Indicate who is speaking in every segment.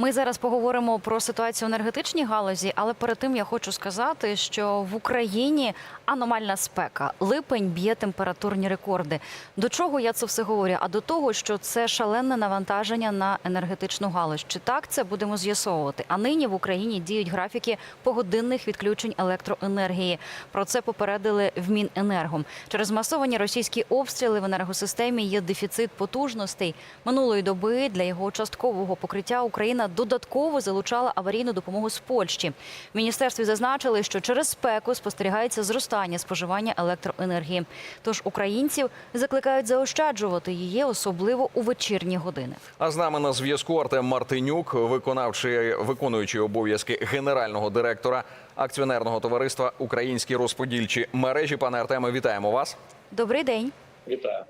Speaker 1: Ми зараз поговоримо про ситуацію в енергетичній галузі, але перед тим я хочу сказати, що в Україні аномальна спека. Липень б'є температурні рекорди. До чого я це все говорю? А до того, що це шалене навантаження на енергетичну галузь. Чи так це будемо з'ясовувати? А нині в Україні діють графіки погодинних відключень електроенергії. Про це попередили в Міненерго. Через масовані російські обстріли в енергосистемі є дефіцит потужностей. Минулої доби для його часткового покриття Україна додатково залучала аварійну допомогу з Польщі. В міністерстві зазначили, що через спеку спостерігається зростання споживання електроенергії. Тож українців закликають заощаджувати її, особливо у вечірні години.
Speaker 2: А з нами на зв'язку Артем Мартинюк, виконавчий виконуючий обов'язки генерального директора акціонерного товариства Українські розподільчі мережі. Пане Артеме, вітаємо вас.
Speaker 1: Добрий день.
Speaker 3: Вітаю.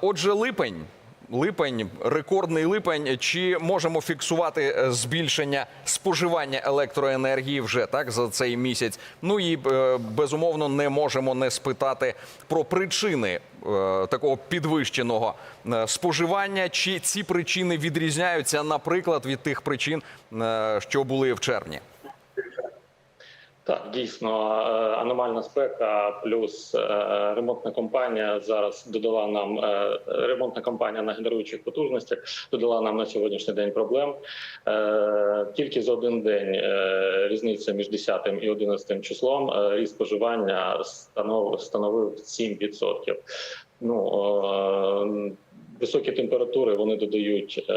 Speaker 2: Отже, липень. Липень, рекордний липень. Чи можемо фіксувати е, збільшення споживання електроенергії вже так за цей місяць? Ну і е, безумовно не можемо не спитати про причини е, такого підвищеного споживання. Чи ці причини відрізняються, наприклад, від тих причин, що були в червні?
Speaker 3: Так, дійсно, е, аномальна спека плюс е, ремонтна компанія зараз додала нам е, ремонтна компанія на генеруючих потужностях, додала нам на сьогоднішній день проблем. Тільки за один день різниця між 10 і 11 числом ріст споживання становив 7%. Ну, Високі температури вони додають е,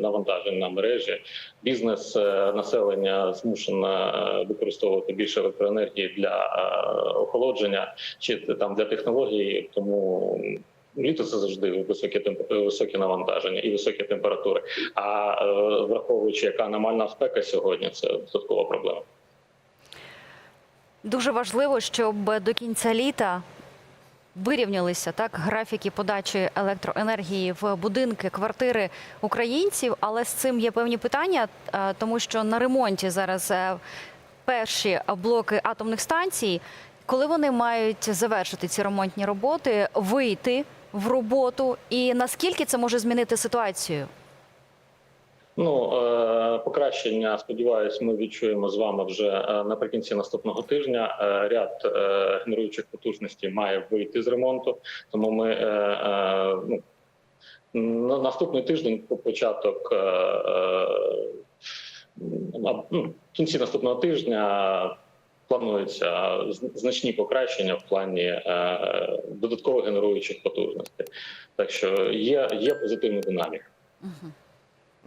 Speaker 3: навантажень на мережі. Бізнес е, населення змушено е, використовувати більше електроенергії для охолодження чи там для технологій. Тому літо це завжди високі темп- високі навантаження і високі температури. А враховуючи, яка аномальна спека сьогодні, це додаткова проблема.
Speaker 1: Дуже важливо, щоб до кінця літа вирівнялися так графіки подачі електроенергії в будинки, квартири українців. Але з цим є певні питання, е, тому що на ремонті зараз е, перші блоки атомних станцій. Коли вони мають завершити ці ремонтні роботи, вийти в роботу, і наскільки це може змінити ситуацію?
Speaker 3: Ну е, покращення, сподіваюсь, ми відчуємо з вами вже е, наприкінці наступного тижня. Е, Ряд генеруючих потужностей має вийти з ремонту, тому ми ну, на наступний тиждень по початок ну, в кінці наступного тижня. Плануються значні покращення в плані додаткових генеруючих потужностей, так що є, є позитивна динаміка.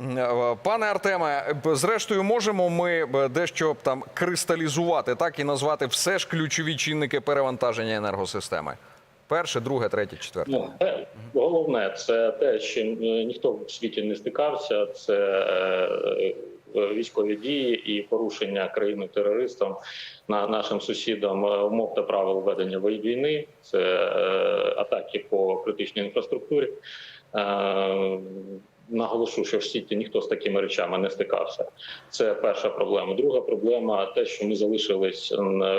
Speaker 2: Е, Пане Артеме, зрештою, можемо ми дещо там кристалізувати, так і назвати все ж ключові чинники перевантаження енергосистеми. Перше, друге, третє, четверте.
Speaker 3: Ну, те- головне це те, е, ніхто в світі не стикався. Це е, е, військові дії і порушення країни терористом на нашим сусідам е, умов та правил ведення війни. Це е, атаки по критичній інфраструктурі. Е, Наголошу, що в світі ніхто з такими речами не стикався. Це перша проблема. Друга проблема те, що ми залишились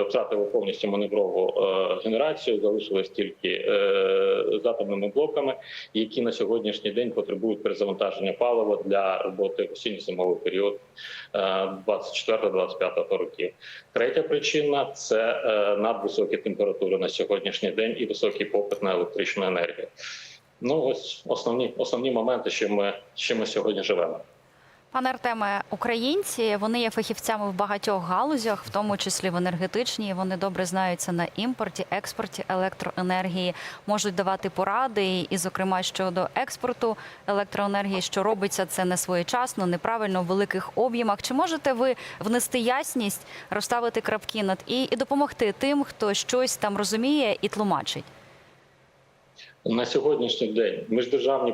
Speaker 3: втратили повністю маневрову е, генерацію, залишились тільки е, з атомними блоками, які на сьогоднішній день потребують перезавантаження палива для роботи в осінньо-зимовий період е, 24-25 років. Третя причина це е, надвисокі температури на сьогоднішній день і високий попит на електричну енергію. Ну ось основні основні моменти, що ми що ми сьогодні живемо.
Speaker 1: Пане Артеме, українці вони є фахівцями в багатьох галузях, в тому числі в енергетичній. Вони добре знаються на імпорті, експорті електроенергії, можуть давати поради, і, зокрема, щодо експорту електроенергії, що робиться це не своєчасно, неправильно в великих об'ємах. Чи можете ви внести ясність, розставити крапки над і, і допомогти тим, хто щось там розуміє і тлумачить?
Speaker 3: На сьогоднішній день міждержавні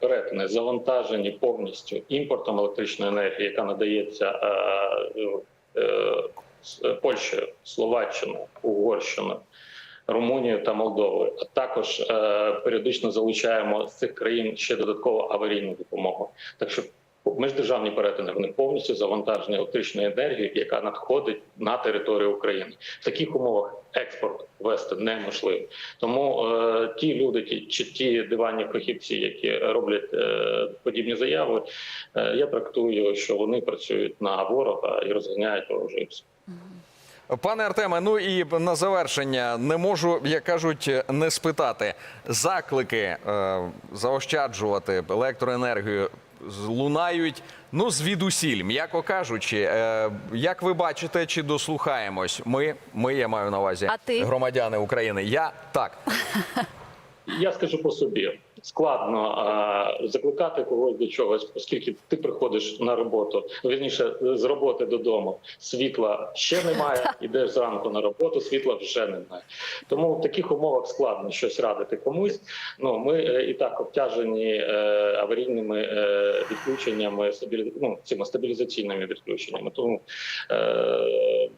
Speaker 3: перетини завантажені повністю імпортом електричної енергії, яка надається е, е, з Польщею, Словаччиною, Угорщиною, Румунією та Молдовою. А також е, періодично залучаємо з цих країн ще додаткову аварійну допомогу. Так що міждержавні перетини вони повністю завантажені електричною енергією, яка надходить на територію України. В таких умовах експорт вести неможливо. Тому е, ті люди, ті чи ті диванні фахівці, які роблять е, подібні заяви, е, я трактую, що вони працюють на ворога і розганяють ворожий
Speaker 2: Пане Артеме, ну і на завершення не можу, як кажуть, не спитати заклики е, заощаджувати електроенергію лунають. Ну, звідусіль, м'яко кажучи, е, як ви бачите, чи дослухаємось? Ми, ми, я маю на увазі,
Speaker 1: А ти?
Speaker 2: громадяни України. Я так.
Speaker 3: Я скажу по собі. Складно а, закликати когось до чогось, оскільки ти приходиш на роботу, вірніше з роботи додому. Світла ще немає. Ідеш зранку на роботу, світла вже немає. Тому в таких умовах складно щось радити комусь. Ну ми е, і так обтяжені е, аварійними е, відключеннями, стабілі- ну, цими стабілізаційними відключеннями. Тому е,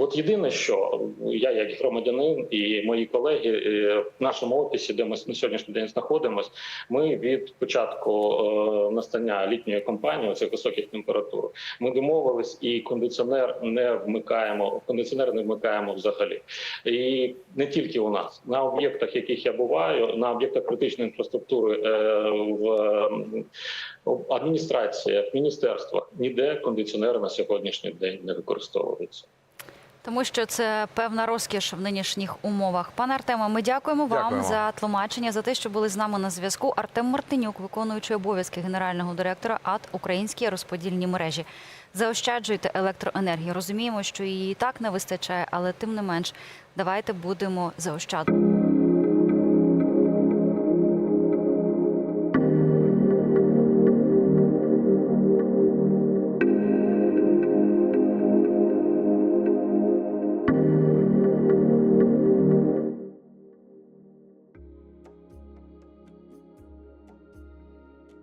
Speaker 3: От єдине, що я, як громадянин, і мої колеги е, в нашому офісі, де ми на сьогоднішній день знаходимося, ми від початку е, настання літньої кампанії, цих високих температур, ми домовились, і кондиціонер не вмикаємо. Кондиціонер не вмикаємо взагалі. І не тільки у нас на об'єктах, яких я буваю, на об'єктах критичної інфраструктури е, в м, в адміністраціях, міністерствах ніде кондиціонери на сьогоднішній день не використовуються.
Speaker 1: Тому що це певна розкіш в нинішніх умовах. Пане Артеме, ми дякуємо вам
Speaker 2: Дякуємо.
Speaker 1: за тлумачення, за те, що були з нами на зв'язку. Артем Мартинюк, виконуючий обов'язки генерального директора АТ Українські розподільні мережі. Заощаджуйте електроенергію. Розуміємо, що її і так не вистачає, але тим не менш, давайте будемо заощаджувати.